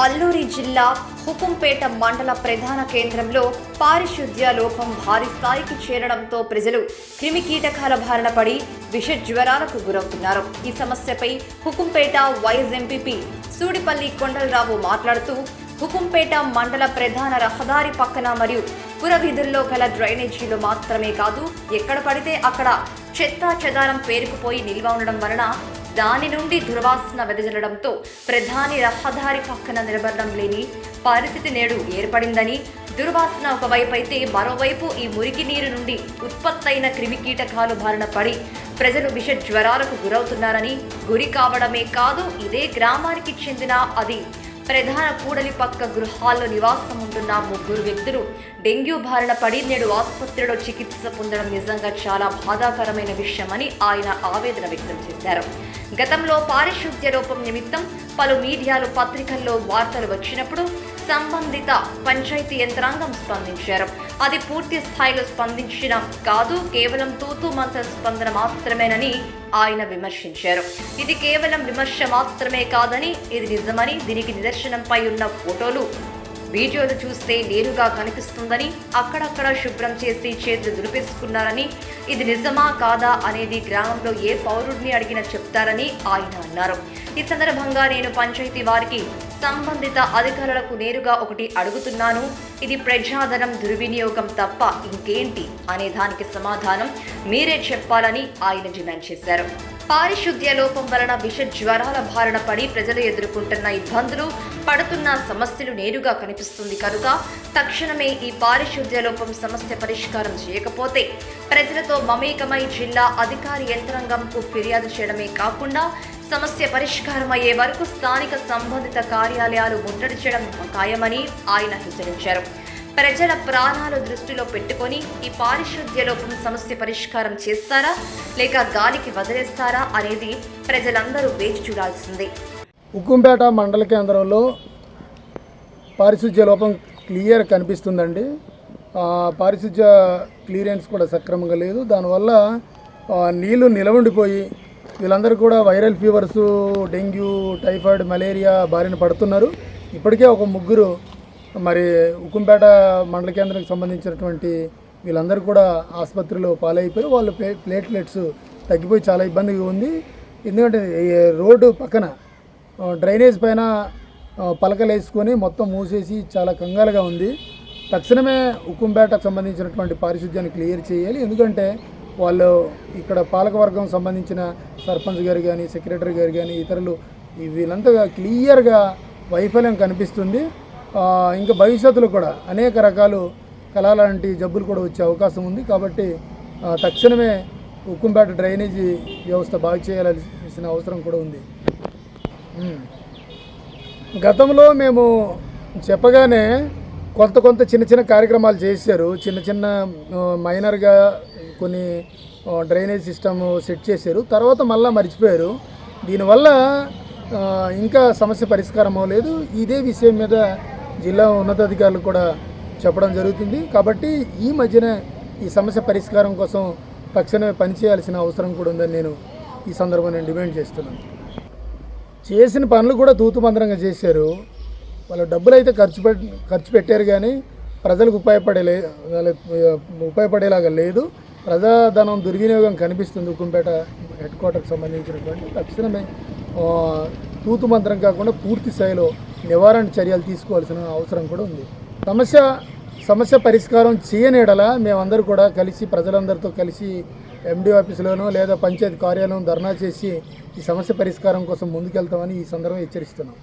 అల్లూరి జిల్లా హుకుంపేట మండల ప్రధాన కేంద్రంలో పారిశుద్ధ్య లోపం భారీ స్థాయికి చేరడంతో ప్రజలు క్రిమికీటకాల బారిన పడి విష జ్వరాలకు గురవుతున్నారు. ఈ సమస్యపై హుకుంపేట వైఎస్ ఎంపీపీ సూడిపల్లి కొండలరావు మాట్లాడుతూ హుకుంపేట మండల ప్రధాన రహదారి పక్కన మరియు పురవీధుల్లో గల డ్రైనేజీలు మాత్రమే కాదు ఎక్కడ పడితే అక్కడ చెత్త చెదారం పేరుకుపోయి నిల్వ ఉండడం వలన దాని నుండి దుర్వాసన వెదజల్లడంతో ప్రధాని రహదారి పక్కన నిలబడడం లేని పరిస్థితి నేడు ఏర్పడిందని దుర్వాసన ఒకవైపు అయితే మరోవైపు ఈ మురికి నీరు నుండి ఉత్పత్తైన క్రిమికీటకాలు బారిన పడి ప్రజలు విష జ్వరాలకు గురవుతున్నారని గురి కావడమే కాదు ఇదే గ్రామానికి చెందిన అది ప్రధాన కూడలి పక్క గృహాల్లో నివాసం ఉంటున్న ముగ్గురు వ్యక్తులు డెంగ్యూ బారిన పడి నేడు ఆసుపత్రిలో చికిత్స పొందడం నిజంగా చాలా బాధాకరమైన విషయమని ఆయన ఆవేదన వ్యక్తం చేశారు. గతంలో పారిశుద్ధ్య లోపం నిమిత్తం పలు మీడియాలు పత్రికల్లో వార్తలు వచ్చినప్పుడు సంబంధిత పంచాయతీ యంత్రాంగం స్పందించారు. అది పూర్తి స్థాయిలో స్పందించిన కాదు కేవలం తూతు మంత్ర స్పందన మాత్రమేనని ఆయన విమర్శించారు. ఇది కేవలం విమర్శ మాత్రమే కాదని ఇది నిజమని దీనికి నిదర్శనంపై ఉన్న ఫోటోలు వీడియోలు చూస్తే నేరుగా కనిపిస్తుందని అక్కడక్కడ శుభ్రం చేసి చేతులు దులిపేసుకున్నారని ఇది నిజమా కాదా అనేది గ్రామంలో ఏ పౌరుడిని అడిగినా చెప్తారని ఆయన అన్నారు. ఈ సందర్భంగా నేను పంచాయతీ వారికి సంబంధిత అధికారులకు నేరుగా ఒకటి అడుగుతున్నాను. ఇది ప్రజాధనం దుర్వినియోగం తప్ప ఇంకేంటి అనే దానికి సమాధానం మీరే చెప్పాలని ఆయన డిమాండ్ చేశారు. పారిశుద్ధ్య లోపం వలన విష జ్వరాల బారిన పడి ప్రజలు ఎదుర్కొంటున్న ఇబ్బందులు పడుతున్న సమస్యలు నేరుగా కనిపిస్తుంది కనుక తక్షణమే ఈ పారిశుద్ధ్య లోపం సమస్య పరిష్కారం చేయకపోతే ప్రజలతో మమేకమై జిల్లా అధికారి యంత్రాంగంకు ఫిర్యాదు చేయడమే కాకుండా సమస్య పరిష్కారం అయ్యే వరకు స్థానిక సంబంధిత కార్యాలయాలు ముట్టడి చేయడం ఖాయమని ఆయన హెచ్చరించారు. ప్రజల ప్రాణాలు దృష్టిలో పెట్టుకొని ఈ పారిశుద్ధ్య లోపం సమస్య పరిష్కారం చేస్తారా? లేక గాలికి వదిలేస్తారా అనేది ప్రజలందరూ వేచి చూడాల్సిందే. ఉక్కుంపేట మండల కేంద్రంలో పారిశుధ్య లోపం క్లియర్ కనిపిస్తుందండి. పారిశుద్ధ్య క్లియరెన్స్ కూడా సక్రమంగా లేదు. దానివల్ల నీళ్ళు నిలవండిపోయి వీళ్ళందరూ కూడా viral fevers dengue typhoid malaria బారిన పడుతున్నారు. ఇప్పటికే ఒక ముగ్గురు మరి ఉక్కుంపేట మండల కేంద్రానికి సంబంధించినటువంటి వీళ్ళందరూ కూడా ఆసుపత్రిలో పాలైపోయి వాళ్ళు ప్లే ప్లేట్లెట్స్ తగ్గిపోయి చాలా ఇబ్బందిగా ఉంది. ఎందుకంటే రోడ్డు పక్కన డ్రైనేజ్ పైన పలకలు వేసుకొని మొత్తం మూసేసి చాలా కంగాలుగా ఉంది. తక్షణమే ఉక్కుంపేటకు సంబంధించినటువంటి పారిశుద్ధ్యాన్ని క్లియర్ చేయాలి. ఎందుకంటే వాళ్ళు ఇక్కడ పాలకవర్గం సంబంధించిన సర్పంచ్ గారు కానీ సెక్రటరీ గారు కానీ ఇతరులు వీళ్ళంతా క్లియర్గా వైఫల్యం కనిపిస్తుంది. ఇంకా భవిష్యత్తులో కూడా అనేక రకాలు కళలాంటి జబ్బులు కూడా వచ్చే అవకాశం ఉంది. కాబట్టి తక్షణమే ఉక్కుంపేట డ్రైనేజీ వ్యవస్థ బాగు చేయాల్సిన అవసరం కూడా ఉంది. గతంలో మేము చెప్పగానే కొంత కొంత చిన్న చిన్న కార్యక్రమాలు చేశారు. చిన్న చిన్న మైనర్గా కొన్ని డ్రైనేజ్ సిస్టమ్ సెట్ చేశారు. తర్వాత మళ్ళీ మర్చిపోయారు. దీనివల్ల ఇంకా సమస్య పరిష్కారం అవ్వలేదు ఇదే విషయం మీద జిల్లా ఉన్నతాధికారులు కూడా చెప్పడం జరుగుతుంది. కాబట్టి ఈ మధ్యన ఈ సమస్య పరిష్కారం కోసం తక్షణమే పనిచేయాల్సిన అవసరం కూడా ఉందని నేను ఈ సందర్భంగా డిమాండ్ చేస్తున్నాను. చేసిన పనులు కూడా తూతుమందరంగా చేశారు. వాళ్ళు డబ్బులు అయితే ఖర్చు పెట్ ఖర్చు పెట్టారు కానీ ప్రజలకు ఉపయోగపడే ఉపయోగపడేలాగా లేదు. ప్రజాధనం దుర్వినియోగం కనిపిస్తుంది ఉక్కుంపేట హెడ్ క్వార్టర్కి సంబంధించినటువంటి. తక్షణమే తూతు మంత్రం కాకుండా పూర్తి స్థాయిలో నివారణ చర్యలు తీసుకోవాల్సిన అవసరం కూడా ఉంది. సమస్య సమస్య పరిష్కారం చేయనేడలా మేమందరూ కూడా కలిసి ప్రజలందరితో కలిసి ఎండి ఆఫీసులోనో లేదా పంచాయతీ కార్యాలయం ధర్నా చేసి ఈ సమస్య పరిష్కారం కోసం ముందుకెళ్తామని ఈ సందర్భంగా హెచ్చరిస్తున్నాం.